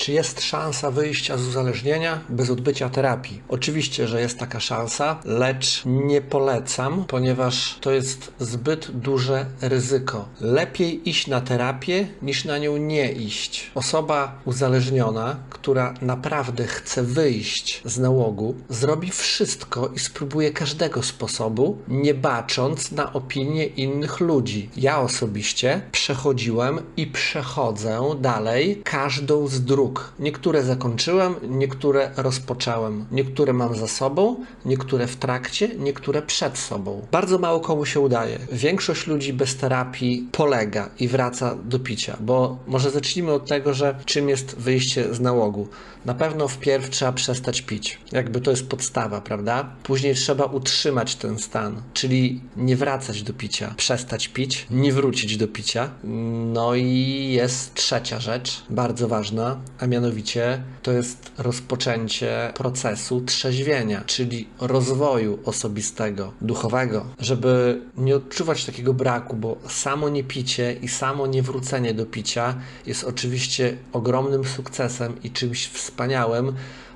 Czy jest szansa wyjścia z uzależnienia bez odbycia terapii? Oczywiście, że jest taka szansa, lecz nie polecam, ponieważ to jest zbyt duże ryzyko. Lepiej iść na terapię niż na nią nie iść. Osoba uzależniona, która naprawdę chce wyjść z nałogu, zrobi wszystko i spróbuje każdego sposobu, nie bacząc na opinie innych ludzi. Ja osobiście przechodziłem i przechodzę dalej każdą z dróg. Niektóre zakończyłem, niektóre rozpocząłem. Niektóre mam za sobą, niektóre w trakcie, niektóre przed sobą. Bardzo mało komu się udaje. Większość ludzi bez terapii polega i wraca do picia, bo może zacznijmy od tego, że czym jest wyjście z nałogu. Na pewno wpierw trzeba przestać pić. Jakby to jest podstawa, prawda? Później trzeba utrzymać ten stan, czyli nie wracać do picia, przestać pić, nie wrócić do picia. No i jest trzecia rzecz, bardzo ważna, a mianowicie to jest rozpoczęcie procesu trzeźwienia, czyli rozwoju osobistego, duchowego, żeby nie odczuwać takiego braku, bo samo niepicie i samo niewrócenie do picia jest oczywiście ogromnym sukcesem i czymś wspaniałym,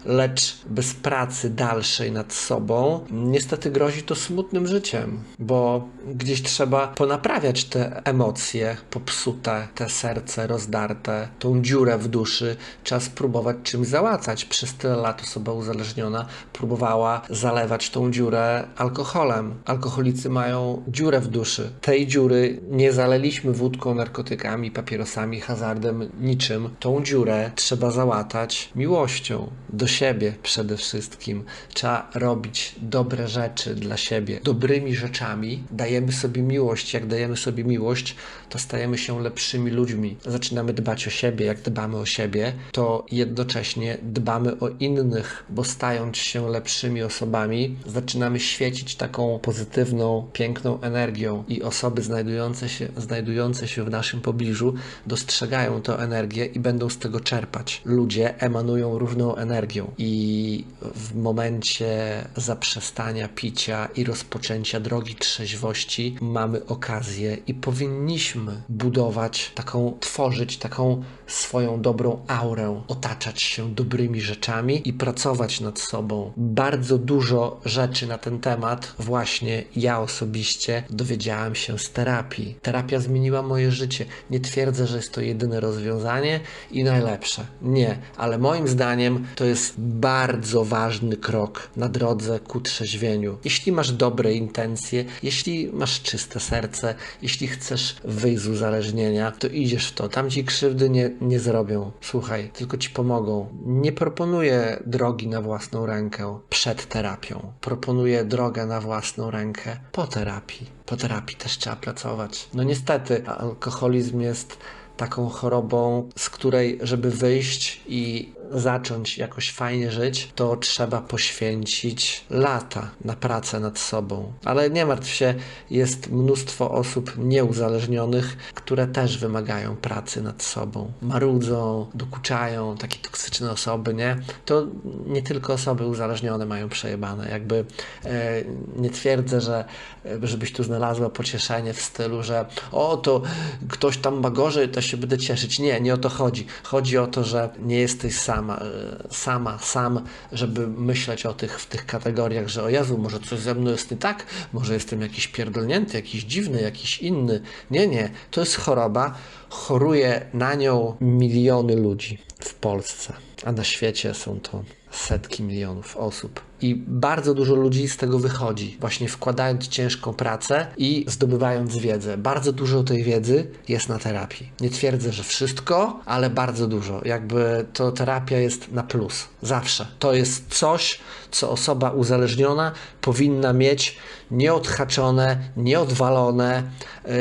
lecz bez pracy dalszej nad sobą, niestety grozi to smutnym życiem, bo gdzieś trzeba ponaprawiać te emocje popsute, te serce rozdarte, tą dziurę w duszy, trzeba spróbować czymś załatać. Przez tyle lat osoba uzależniona próbowała zalewać tą dziurę alkoholem. Alkoholicy mają dziurę w duszy. Tej dziury nie zaleliśmy wódką, narkotykami, papierosami, hazardem, niczym. Tą dziurę trzeba załatać miłością do siebie przede wszystkim. Trzeba robić dobre rzeczy dla siebie. Dobrymi rzeczami dajemy sobie miłość. Jak dajemy sobie miłość, to stajemy się lepszymi ludźmi. Zaczynamy dbać o siebie. Jak dbamy o siebie, to jednocześnie dbamy o innych, bo stając się lepszymi osobami, zaczynamy świecić taką pozytywną, piękną energią i osoby znajdujące się, znajdujące się w naszym pobliżu dostrzegają tę energię i będą z tego czerpać. Ludzie emanują równą energią i w momencie zaprzestania picia i rozpoczęcia drogi trzeźwości mamy okazję i powinniśmy budować taką, tworzyć taką swoją dobrą aurę, otaczać się dobrymi rzeczami i pracować nad sobą. Bardzo dużo rzeczy na ten temat właśnie ja osobiście dowiedziałem się z terapii. Terapia zmieniła moje życie. Nie twierdzę, że jest to jedyne rozwiązanie i najlepsze. Nie, ale moim zdaniem to jest bardzo ważny krok na drodze ku trzeźwieniu. Jeśli masz dobre intencje, jeśli masz czyste serce, jeśli chcesz wyjść z uzależnienia, to idziesz w to. Tam ci krzywdy nie, nie zrobią. Słuchaj, tylko ci pomogą. Nie proponuję drogi na własną rękę przed terapią. Proponuję drogę na własną rękę po terapii. Po terapii też trzeba pracować. No niestety, alkoholizm jest taką chorobą, z której, żeby wyjść i zacząć jakoś fajnie żyć, to trzeba poświęcić lata na pracę nad sobą. Ale nie martw się, jest mnóstwo osób nieuzależnionych, które też wymagają pracy nad sobą. Marudzą, dokuczają, takie toksyczne osoby, nie? To nie tylko osoby uzależnione mają przejebane. Jakby e, nie twierdzę, że e, żebyś tu znalazła pocieszenie w stylu, że o, to ktoś tam ma gorzej, to się będę cieszyć. Nie, nie o to chodzi. Chodzi o to, że nie jesteś sama, e, sama, sam, żeby myśleć o tych, w tych kategoriach, że o Jezu, może coś ze mną jest nie tak, może jestem jakiś pierdolnięty, jakiś dziwny, jakiś inny. Nie, nie, to jest choroba, choruje na nią miliony ludzi Polsce, a na świecie są to setki milionów osób. I bardzo dużo ludzi z tego wychodzi, właśnie wkładając ciężką pracę i zdobywając wiedzę. Bardzo dużo tej wiedzy jest na terapii. Nie twierdzę, że wszystko, ale bardzo dużo. Jakby to terapia jest na plus. Zawsze. To jest coś, co osoba uzależniona powinna mieć nieodhaczone, nieodwalone, yy,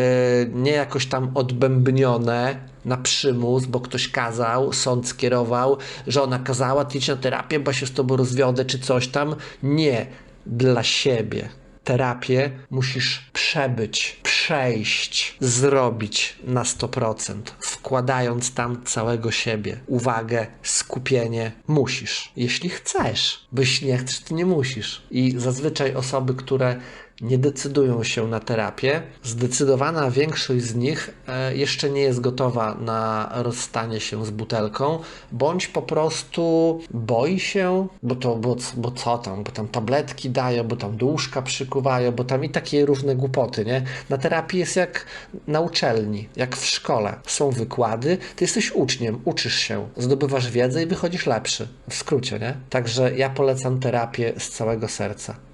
nie jakoś tam odbębnione, na przymus, bo ktoś kazał, sąd skierował, że ona kazała ty idź na terapię, bo się z tobą rozwiodę, czy coś tam. Nie, dla siebie. Terapię musisz przebyć, przejść, zrobić na 100%, wkładając tam całego siebie. Uwagę, skupienie musisz. Jeśli chcesz, jeśli nie chcesz, to nie musisz. I zazwyczaj osoby, które nie decydują się na terapię. Zdecydowana większość z nich e, jeszcze nie jest gotowa na rozstanie się z butelką, bądź po prostu boi się, bo to, bo, bo co tam, bo tam tabletki dają, bo tam do łóżka przykuwają, bo tam i takie różne głupoty, nie? Na terapii jest jak na uczelni, jak w szkole. Są wykłady, ty jesteś uczniem, uczysz się, zdobywasz wiedzę i wychodzisz lepszy. W skrócie, nie? Także ja polecam terapię z całego serca.